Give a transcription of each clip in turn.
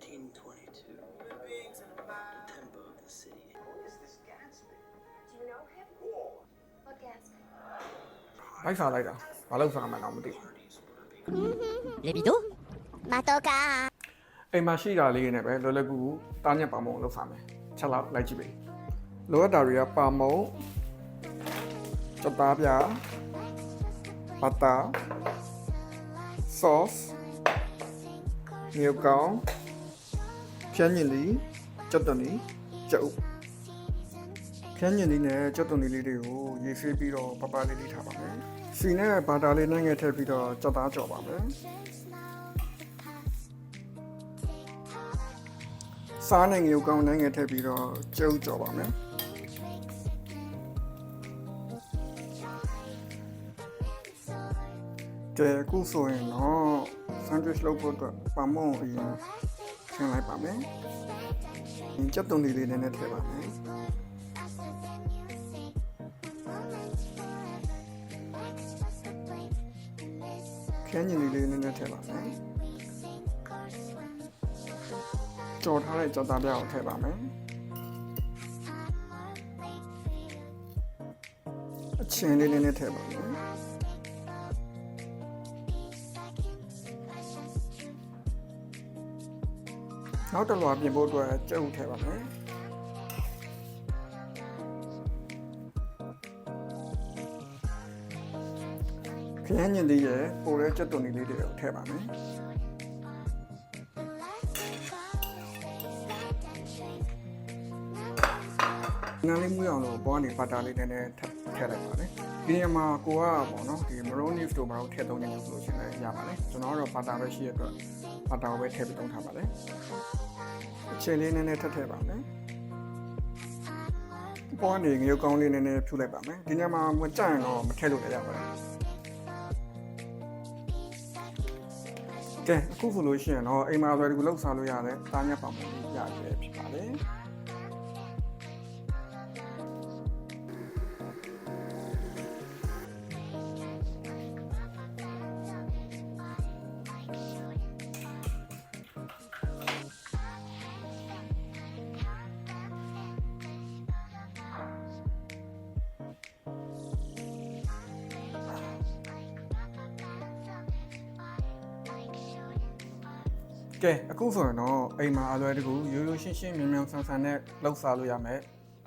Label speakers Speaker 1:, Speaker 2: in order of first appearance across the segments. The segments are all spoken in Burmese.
Speaker 1: 1922, the temple of the city.
Speaker 2: Who is this Gatsby?
Speaker 3: Do you know him? War. What Gatsby?
Speaker 4: ဘိုက်စားလိုက်တာဘာလို့စားမှန်းတော့မသိဘူး
Speaker 5: လေဗီဒိုမတော်ကာ
Speaker 4: အိမ်မှာရှိတာလေးနဲ့ပဲလောလောကူကူတားညက်ပါမုံလောက်စားမယ်ချက်လောက်လိုက်ကြည့်ပေးလိုအပ်တာတွေကပါမုံစပါးပြာပတာ sauce မြေကောင် ဖြန်းညင်လီကြက်သွန်လီကြက်ဥဖြန်းညင်လီနဲ့ကြက်သွန်လီလေးတွေကိုရေးဆေးပြီးတော့ပပလေးလေးထားပါမယ်စီနဲ့ဘာတာလေးနဲ့ငယ်ထည့်ပြီးတော့ကြက်သားကြော်ပါမယ်စားနဲ့ငရုတ်ကောင်းနဲ့ငယ်ထည့်ပြီးတော့ကြက်ဥကြော်ပါမယ်ကဲအခုဆိုရင်တော့ sandwich လုပ်ဖို့အတွက်ပါမုံအရင် ထည့်လိုက်ပါမယ်။ကြက်သွန်လေးလေးနည်းနည်းထည့်ပါမယ်။ခန်းညင်လေးလေးနည်းနည်းထည့်ပါမယ်။ကြော်ထားတဲ့ကြော်သားပြားကိုထည့်ပါမယ်။အချင်းလေးနည်းနည်းထည့်ပါမယ်။ နောက်တစ်လွာပြင်ဖို့အတွက်ကြက်ဥထည့်ပါမယ်ခရမ်းညင်လေးရဲ့ပိုတဲ့ကြက်သွန်လေးတွေကိုထည့်ပါမယ်နားလေးမူးအောင်လို့ဘောကနေဘတ်တာလေးနည်းနည်းထည့် ထည့်လိုက်ပါတယ်ဒီနေရာမှာကိုကပေါ့နော်ဒီ maroon leaf တို့ဘာလို့ထည့်သုံးနေလဲဆိုလို့ရှိရင်လည်းရပါတယ်ကျွန်တော်ကတော့ဘတ်တာပဲရှိရတဲ့အတွက်ဘတ်တာကိုပဲထည့်ပြီးသုံးထားပါတယ်အချိန်လေးနည်းနည်းထပ်ထည့်ပါမယ်။ပေါ်နေငရုတ်ကောင်းလေးနည်းနည်းဖြူလိုက်ပါမယ်။ဒီညမှာမကြရင်တော့မထည့်လို့လည်းရပါတယ်။ကဲအခုဆိုလို့ရှိရင်တော့အိမ်မှာဆိုဒီလိုလောက်စားလို့ရတယ်။တားညက်ပါမယ်ရတယ်ဖြစ်ပါလေ။ ကဲအခုဆိုရင်တော့အိမ်မှာအလွယ်တကူရိုးရိုးရှင်းရှင်းမြန်မြန်ဆန်ဆန်နဲ့လှုပ်စားလို့ရမယ်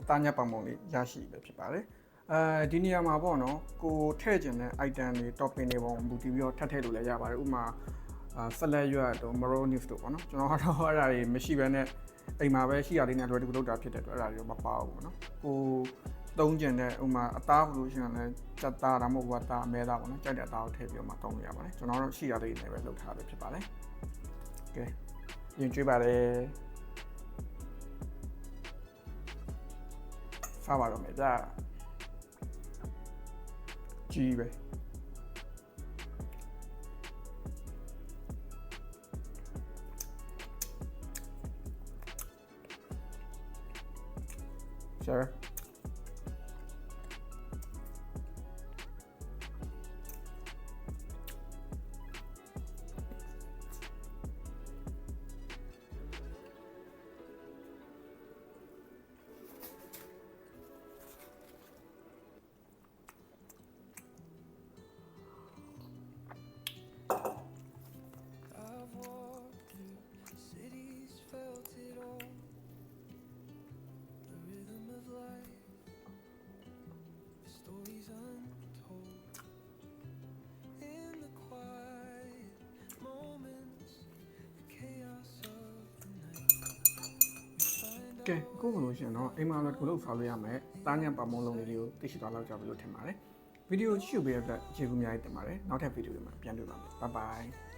Speaker 4: အသားညက်ပံပုံလေးရရှိပဲဖြစ်ပါတယ်အဲဒီနေရာမှာပေါ့နော်ကိုထည့်ခြင်းတဲ့ item တွေ topping တွေပုံမူတည်ပြီးတော့ထပ်ထည့်လို့လည်းရပါတယ်ဥပမာအာဆက်လက်ရွက်တို့ marrow leaf တို့ပေါ့နော်ကျွန်တော်ကတော့အဲ့ဒါတွေမရှိဘဲနဲ့အိမ်မှာပဲရှိရလေးနဲ့လွယ်တကူလုပ်တာဖြစ်တဲ့အတွက်အဲ့ဒါတွေတော့မပါဘူးပေါ့နော်ကိုသုံးကျင်တဲ့ဥမာအသားလို့ရှိရင်လည်းစက်သားဒါမှမဟုတ်ဝတ်သားအမဲသားပေါ့နော်ကြိုက်တဲ့အသားကိုထည့်ပြီးတော့မှသုံးလို့ရပါတယ်ကျွန်တော်တို့ရှိရလေးနဲ့ပဲလုပ်ထားပဲဖြစ်ပါတယ် ကဲရင်ကျွေးပါတယ်စားပါတော့မ ကဲအခုဆိုလို့ရှိရင်တော့အိမ်မှာလည်းကိုလို့စားလို့ရမယ်။တားညံပါမုံလုံးလေးတွေကိုသိရှိသွားလောက်ကြပြီလို့ထင်ပါတယ်။ဗီဒီယိုကြည့်ရှုပေးတဲ့အတွက်ကျေးဇူးအများကြီးတင်ပါတယ်။နောက်ထပ်ဗီဒီယိုတွေမှာပြန်တွေ့ပါမယ်။ Bye bye